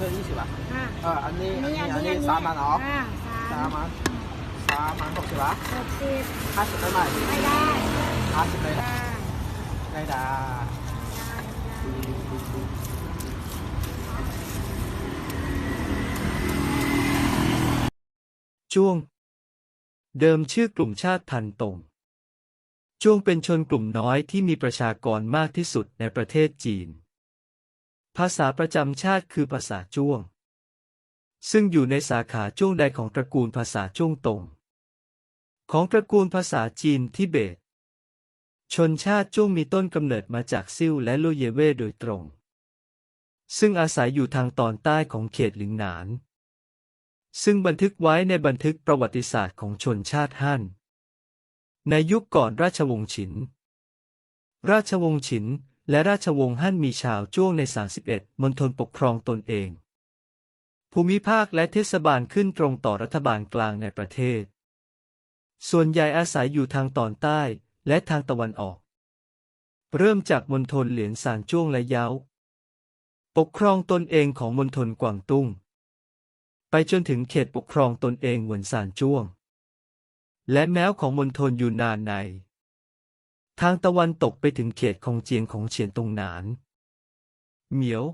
เพื่อยี่สิบอะอ่าเอออันนี้อัอันนนี้นี้อันอันนี้นี้สามพันเหรออ่าสาสามมพันสามพันหกสิบอะหกสิบห้าสิบได้ไหมไม่ได้ห้าสิบได้ได้ได้ดาจ้วง เดิมชื่อกลุ่มชาติพันธุ์ตงจ้วงเป็นชนกลุ่มน้อยที่มีประชากรมากที่สุดในประเทศจีน ภาษาประจำชาติคือภาษาจ้วง ซึ่งอยู่ในสาขาจ้วงใดของตระกูลภาษาจ้วงตง ของตระกูลภาษาจีนทิเบต ชนชาติจ้วงมีต้นกำเนิดมาจากซิ่วและโลเยเว่โดยตรง ซึ่งอาศัยอยู่ทางตอนใต้ของเขตหลิงหนาน ซึ่งบันทึกไว้ในบันทึกประวัติศาสตร์ของชนชาติฮั่นในยุคก่อนราชวงศ์ฉิน ราชวงศ์ฉิน และราชวงศ์ฮั่นมีชาวจ้วงใน 31มณฑลปกครองตนเอง ภูมิภาคและเทศบาลขึ้นตรงต่อรัฐบาลกลางในประเทศ ส่วนใหญ่อาศัยอยู่ทางตอนใต้และทางตะวันออก เริ่มจากมณฑลเหลียนซานจ้วงและเย้าปกครองตนเองของมณฑลกวางตุ้ง ไปจนถึงเขตปกครองตนเองหวนซานจ้วง และแม้วของมณฑลยูนนานใน ทางตะวันตกไปถึงเขตของเจียงของเฉียนตงหนาน เหมียว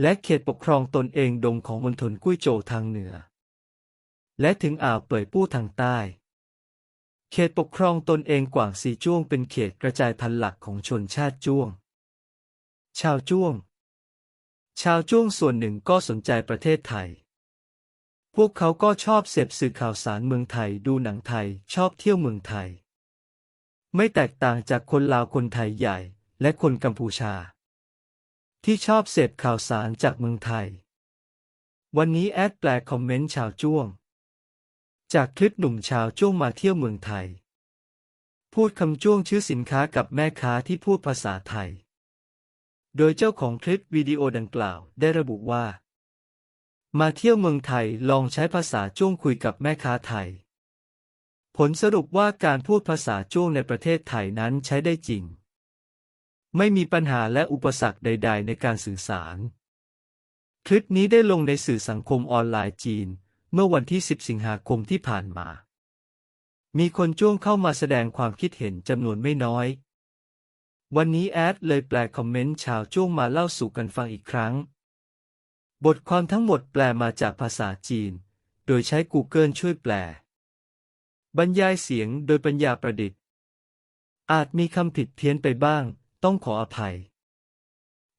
และเขตปกครองตนเองดงของมณฑลกุ้ยโจวทางเหนือ และถึงอ่าวเป่ยปู้ทางใต้ เขตปกครองตนเองกว่างซีจ้วงเป็นเขตกระจายพันธุ์หลักของชนชาติจ้วง ชาวจ้วง ชาวจ้วงส่วนหนึ่งก็สนใจประเทศไทย พวกเขาก็ชอบเสพสื่อข่าวสารเมืองไทยดูหนังไทยชอบเที่ยวเมืองไทย ไม่แตกต่างจากคนลาวคนไทยใหญ่ และคนกัมพูชา ที่ชอบเสพข่าวสารจากเมืองไทย วันนี้แอดแปลคอมเมนต์ชาวจ้วง จากคลิปหนุ่มชาวจ้วงมาเที่ยวเมืองไทย พูดคำจ้วงชื่อสินค้ากับแม่ค้าที่พูดภาษาไทย โดยเจ้าของคลิปวิดีโอดังกล่าวได้ระบุว่า มาเที่ยวเมืองไทยลองใช้ภาษาจ้วงคุยกับแม่ค้าไทย ผลสรุปว่าการพูดภาษาจ้วงในประเทศไทยนั้นใช้ได้จริง ไม่มีปัญหาและอุปสรรคใด ๆ ในการสื่อสาร คลิปนี้ได้ลงในสื่อสังคมออนไลน์จีน เมื่อวันที่ 10 สิงหาคมที่ผ่านมา มีคนจ้วงเข้ามาแสดงความคิดเห็นจำนวนไม่น้อย วันนี้แอดเลยแปลคอมเมนต์ชาวจ้วงมาเล่าสู่กันฟังอีกครั้ง บทความทั้งหมดแปลมาจากภาษาจีน โดยใช้ Google ช่วยแปล บรรยายเสียงโดยปัญญาประดิษฐ์ อาจมีคำผิดเพี้ยนไปบ้าง ต้องขออภัย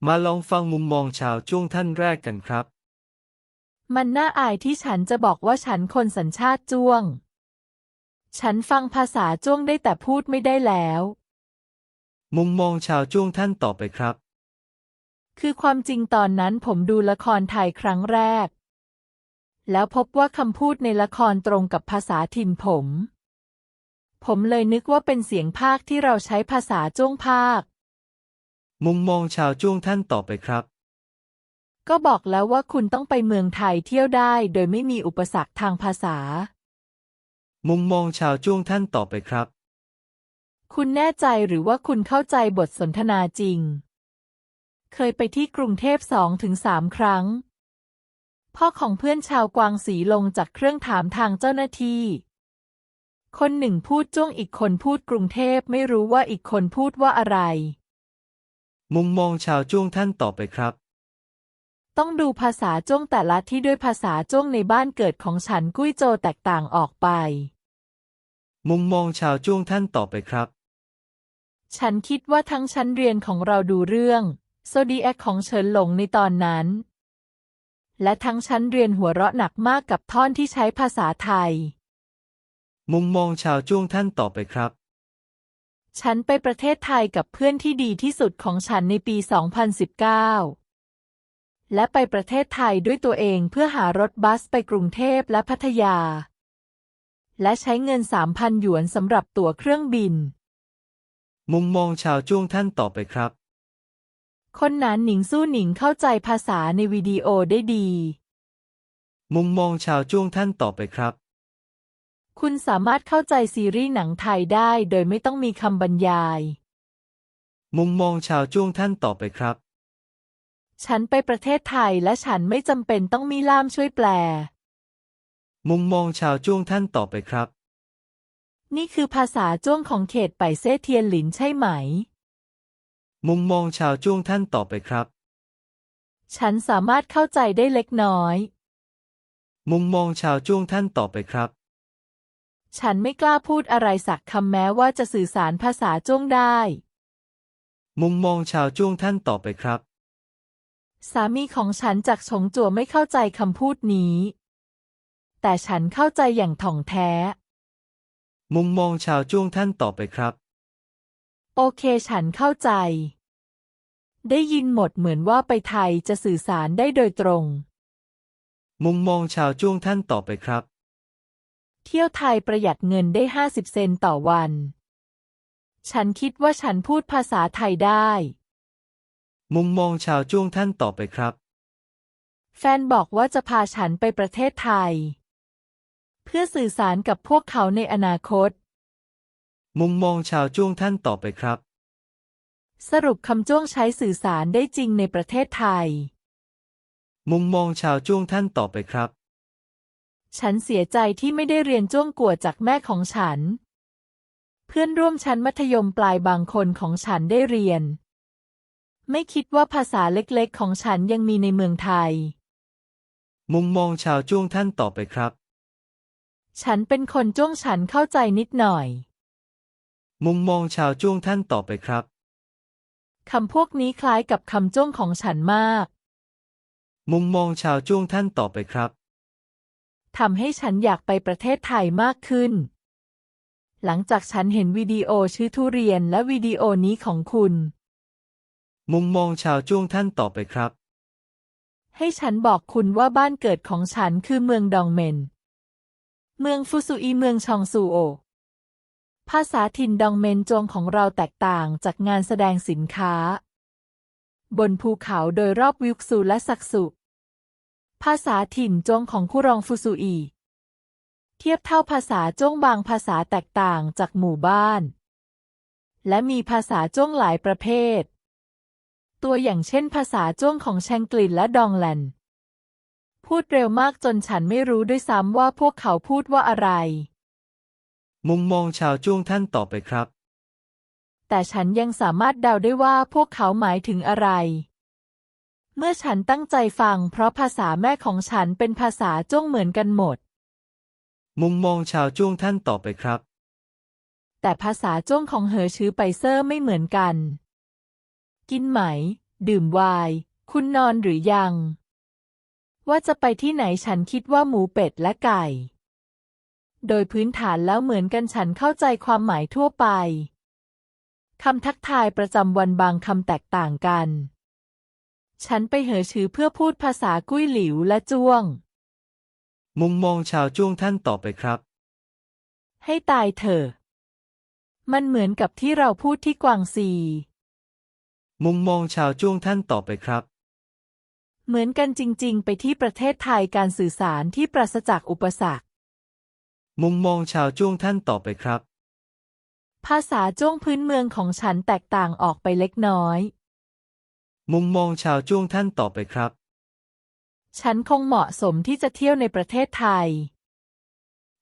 มาลองฟังมุมมองชาวจ้วงท่านแรกกันครับ มันน่าอายที่ฉันจะบอกว่าฉันคนสัญชาติจ้วง ฉันฟังภาษาจ้วงได้แต่พูดไม่ได้แล้ว มุมมองชาวจ้วงท่านต่อไปครับ คือความจริงตอนนั้นผมดูละครไทยครั้งแรก แล้วพบว่าคำพูดในละครตรงกับภาษาถิ่นผม ผมเลยนึกว่าเป็นเสียงภาคที่เราใช้ภาษาจ้วงภาค มุมมองชาวจ้วงท่านต่อไปครับ ก็บอกแล้วว่าคุณต้องไปเมืองไทยเที่ยวได้โดยไม่มีอุปสรรคทางภาษา มุมมองชาวจ้วงท่านต่อไปครับ คุณแน่ใจหรือว่าคุณเข้าใจบทสนทนาจริง เคยไปที่กรุงเทพสองถึงสามครั้ง พ่อของเพื่อนชาวกวางสีลงจากเครื่องถามทางเจ้าหน้าที่ คนหนึ่งพูดจ้วงอีกคนพูดกรุงเทพไม่รู้ว่าอีกคนพูดว่าอะไร มุมมองชาวจ้วงท่านต่อไปครับ ต้องดูภาษาจ้วงแต่ละที่ด้วยภาษาจ้วงในบ้านเกิดของฉันกุ้ยโจวแตกต่างออกไป มุมมองชาวจ้วงท่านต่อไปครับ ฉันคิดว่าทั้งชั้นเรียนของเราดูเรื่อง โซดีแอคของเฉินหลงในตอนนั้น และทั้งชั้นเรียนหัวเราะหนักมากกับท่อนที่ใช้ภาษาไทย มุมมองชาวจ้วงท่านต่อไปครับ ฉันไปประเทศไทยกับเพื่อนที่ดีที่สุดของฉันในปี 2019 และไปประเทศไทยด้วยตัวเองเพื่อหารถบัสไปกรุงเทพและพัทยา และใช้เงิน 3,000 หยวนสำหรับตั๋วเครื่องบิน มุมมองชาวจ้วงท่านต่อไปครับ คนนั้นหนิงสู้หนิงเข้าใจภาษาในวิดีโอได้ดี มุมมองชาวจ้วงท่านต่อไปครับ คุณสามารถเข้าใจซีรีส์หนังไทยได้โดยไม่ต้องมีคำบรรยาย มุมมองชาวจ้วงท่านต่อไปครับ ฉันไปประเทศไทยและฉันไม่จำเป็นต้องมีล่ามช่วยแปล มุมมองชาวจ้วงท่านต่อไปครับ นี่คือภาษาจ้วงของเขตไปเซเทียนหลินใช่ไหม มุมมองชาวจ้วงท่านต่อไปครับ ฉันสามารถเข้าใจได้เล็กน้อย มุมมองชาวจ้วงท่านต่อไปครับ ฉันไม่กล้าพูดอะไรสักคำแม้ว่าจะสื่อสารภาษาจ้วงได้ มุมมองชาวจ้วงท่านต่อไปครับ สามีของฉันจากฉงจั่วไม่เข้าใจคำพูดนี้ แต่ฉันเข้าใจอย่างถ่องแท้ มุมมองชาวจ้วงท่านต่อไปครับ โอเคฉันเข้าใจ ได้ยินหมดเหมือนว่าไปไทยจะสื่อสารได้โดยตรง มุมมองชาวจ้วงท่านต่อไปครับ เที่ยวไทยประหยัดเงินได้50เซนต์ต่อวัน ฉันคิดว่าฉันพูดภาษาไทยได้ มุมมองชาวจ้วงท่านต่อไปครับ แฟนบอกว่าจะพาฉันไปประเทศไทย เพื่อสื่อสารกับพวกเขาในอนาคต มุมมองชาวจ้วงท่านต่อไปครับ สรุปคำจ้วงใช้สื่อสารได้จริงในประเทศไทย มุมมองชาวจ้วงท่านต่อไปครับ ฉันเสียใจที่ไม่ได้เรียนจ้วงกัวจากแม่ของฉัน เพื่อนร่วมชั้นมัธยมปลายบางคนของฉันได้เรียน ไม่คิดว่าภาษาเล็กๆ ของฉันยังมีในเมืองไทย มุมมองชาวจ้วงท่านต่อไปครับ ฉันเป็นคนจ้วงฉันเข้าใจนิดหน่อย มุมมองชาวจ้วงท่านต่อไปครับ คำพวกนี้คล้ายกับคำจ้วงของฉันมาก มุมมองชาวจ้วงท่านต่อไปครับ ทำให้ฉันอยากไปประเทศไทยมากขึ้น หลังจากฉันเห็นวิดีโอชื่อทุเรียนและวิดีโอนี้ของคุณ มุมมองชาวจ้วงท่านต่อไปครับ ให้ฉันบอกคุณว่าบ้านเกิดของฉันคือเมืองดองเมน เมืองฟุซุอีเมืองชองซูโอ ภาษาถิ่นดองเมนจวงของเราแตกต่างจากงานแสดงสินค้า บนภูเขาโดยรอบวิวซูและซักสุ ภาษาถิ่นจงของคุรองฟุซุอี เทียบเท่าภาษาจงบางภาษาแตกต่างจากหมู่บ้าน และมีภาษาจงหลายประเภท ตัวอย่างเช่นภาษาจวงของแชงกลินและดองแลนพูดเร็วมากจนฉันไม่รู้ด้วยซ้ำว่าพวกเขาพูดว่าอะไร มุมมองชาวจ้วงท่านต่อไปครับ แต่ฉันยังสามารถเดาได้ว่าพวกเขาหมายถึงอะไร เมื่อฉันตั้งใจฟัง เพราะภาษาแม่ของฉันเป็นภาษาจ้วงเหมือนกันหมด มุมมองชาวจ้วงท่านต่อไปครับ แต่ภาษาจ้วงของเหอชื้อไปเซอร์ไม่เหมือนกัน กินไหม ดื่มไวน์คุณนอนหรือยัง ว่าจะไปที่ไหนฉันคิดว่าหมูเป็ดและไก่ โดยพื้นฐานแล้วเหมือนกันฉันเข้าใจความหมายทั่วไป คำทักทายประจำวันบางคำแตกต่างกัน ฉันไปเหอชื้อเพื่อพูดภาษากุ้ยหลิวและจ้วง มุมมองชาวจ้วงท่านต่อไปครับ ให้ตายเถอะ มันเหมือนกับที่เราพูดที่กวางซี มุมมองชาวจ้วงท่านต่อไปครับเหมือนกันจริง ๆ ไปที่ประเทศไทยการสื่อสารที่ปราศจากอุปสรรค มุมมองชาวจ้วงท่านต่อไปครับ ภาษาจ้วงพื้นเมืองของฉันแตกต่างออกไปเล็กน้อย มุมมองชาวจ้วงท่านต่อไปครับ ฉันคงเหมาะสมที่จะเที่ยวในประเทศไทย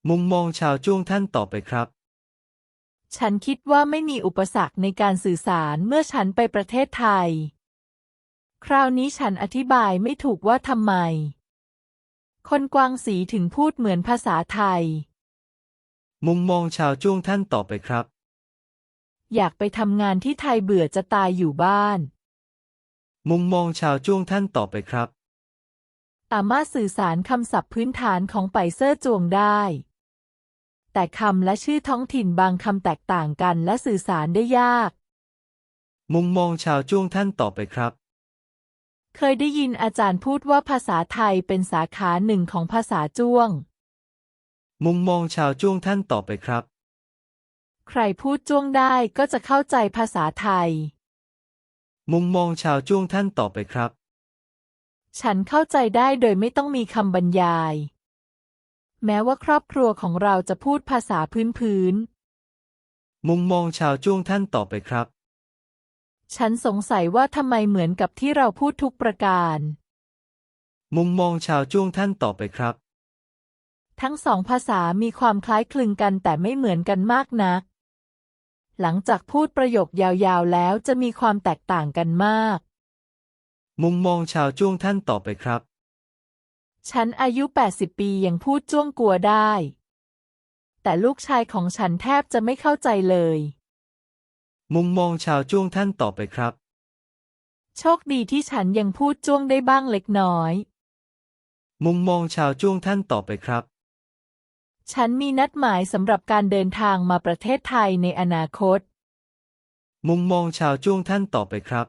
มุมมองชาวจ้วงท่านต่อไปครับ ฉันคิดว่าไม่มีอุปสรรคในการสื่อสารเมื่อฉันไปประเทศไทย คราวนี้ฉันอธิบายไม่ถูกว่าทำไม คนกวางสีถึงพูดเหมือนภาษาไทย มุมมองชาวจ้วงท่านต่อไปครับ อยากไปทำงานที่ไทยเบื่อจะตายอยู่บ้าน มุมมองชาวจ้วงท่านต่อไปครับ สามารถสื่อสารคำศัพท์พื้นฐานของไปเซอร์จวงได้ แต่คำและชื่อท้องถิ่นบางคำแตกต่างกันและสื่อสารได้ยาก มุมมองชาวจ้วงท่านต่อไปครับ เคยได้ยินอาจารย์พูดว่าภาษาไทยเป็นสาขาหนึ่งของภาษาจ้วง มุมมองชาวจ้วงท่านต่อไปครับ ใครพูดจ้วงได้ก็จะเข้าใจภาษาไทย มุมมองชาวจ้วงท่านต่อไปครับ ฉันเข้าใจได้โดยไม่ต้องมีคำบรรยาย แม้ว่าครอบครัวของเราจะพูดภาษาพื้นพื้น มุมมองชาวจ้วงท่านต่อไปครับ ฉันสงสัยว่าทำไมเหมือนกับที่เราพูดทุกประการ มุมมองชาวจ้วงท่านต่อไปครับ ทั้งสองภาษามีความคล้ายคลึงกันแต่ไม่เหมือนกันมากนัก หลังจากพูดประโยคยาวๆแล้วจะมีความแตกต่างกันมาก มุมมองชาวจ้วงท่านต่อไปครับ ฉันอายุ 80 ปียังพูดจ้วงกลัวได้ แต่ลูกชายของฉันแทบจะไม่เข้าใจเลย มุมมองชาวจ้วงท่านต่อไปครับ โชคดีที่ฉันยังพูดจ้วงได้บ้างเล็กน้อย มุมมองชาวจ้วงท่านต่อไปครับ ฉันมีนัดหมายสำหรับการเดินทางมาประเทศไทยในอนาคต มุมมองชาวจ้วงท่านต่อไปครับ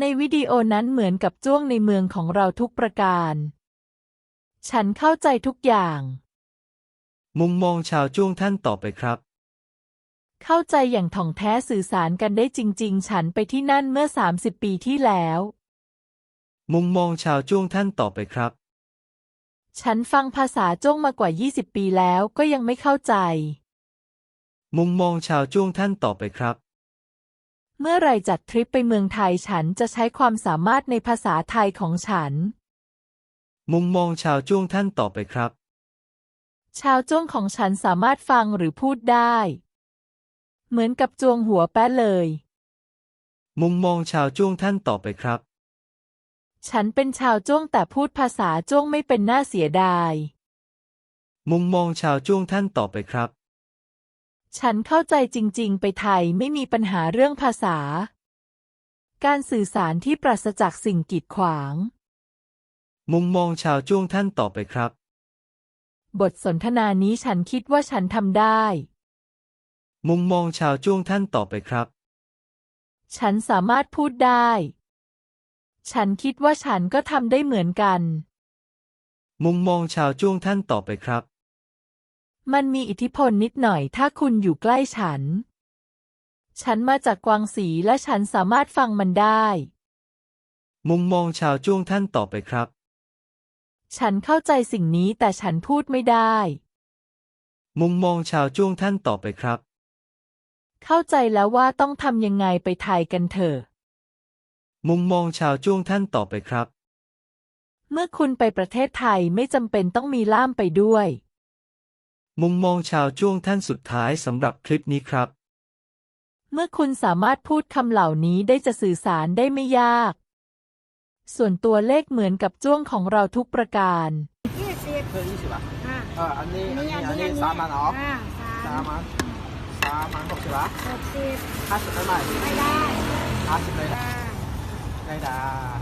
ในวิดีโอนั้นเหมือนกับจ้วงในเมืองของเราทุกประการ ฉันเข้าใจทุกอย่าง มุมมองชาวจ้วงท่านต่อไปครับ เข้าใจอย่างถ่องแท้สื่อสารกันได้จริง ๆ ฉันไปที่นั่นเมื่อ 30 ปีที่แล้ว มุมมองชาวจ้วงท่านต่อไปครับ ฉันฟังภาษาจ้วงมากว่า 20 ปีแล้วก็ยังไม่เข้าใจ มุมมองชาวจ้วงท่านต่อไปครับ เมื่อไหรจัดทริปไปเมืองไทยฉันจะใช้ความสามารถในภาษาไทยของฉัน มุมมองชาวจ้วงท่านต่อไปครับ ชาวจ้วงของฉันสามารถฟังหรือพูดได้ เหมือนกับจวงหัวแป๊ะเลย มุมมองชาวจ้วงท่านต่อไปครับ ฉันเป็นชาวจ้วงแต่พูดภาษาจ้วงไม่เป็นน่าเสียดาย มุมมองชาวจ้วงท่านต่อไปครับ ฉันเข้าใจจริง ๆ ไปไทยไม่มีปัญหาเรื่องภาษา การสื่อสารที่ปราศจากสิ่งกีดขวาง มุมมองชาวจ้วงท่านต่อไปครับ บทสนทนานี้ฉันคิดว่าฉันทำได้ มุมมองชาวจ้วงท่านต่อไปครับ ฉันสามารถพูดได้ ฉันคิดว่าฉันก็ทำได้เหมือนกัน มุมมองชาวจ้วงท่านต่อไปครับ มันมีอิทธิพลนิดหน่อยถ้าคุณอยู่ใกล้ฉัน ฉันมาจากกวางสีและฉันสามารถฟังมันได้ มุมมองชาวจ้วงท่านต่อไปครับ ฉันเข้าใจสิ่งนี้แต่ฉันพูดไม่ได้ มุมมองชาวจ้วงท่านต่อไปครับ เข้าใจแล้วว่าต้องทำยังไงไปไทยกันเถอะ มุมมองชาวจ้วงท่านต่อไปครับ เมื่อคุณไปประเทศไทยไม่จำเป็นต้องมีล่ามไปด้วย มุมมองชาวจ้วงท่านสุดท้ายสำหรับคลิปนี้ครับ เมื่อคุณสามารถพูดคำเหล่านี้ได้จะสื่อสารได้ไม่ยาก ส่วนตัวเลขเหมือนกับจ้วงของเราทุกประการ ยี่สิบเพื่อยี่สิบอะอ่าเอออันนี้อันอันนี้นี้อันอันนี้นี้สามพันเหรออ่าสาสามมพันสามพันหกสิบอะหกสิบห้าสิบได้ไหมไม่ได้ห้าสิบเลยนะอ่าได้ดาอ่า หก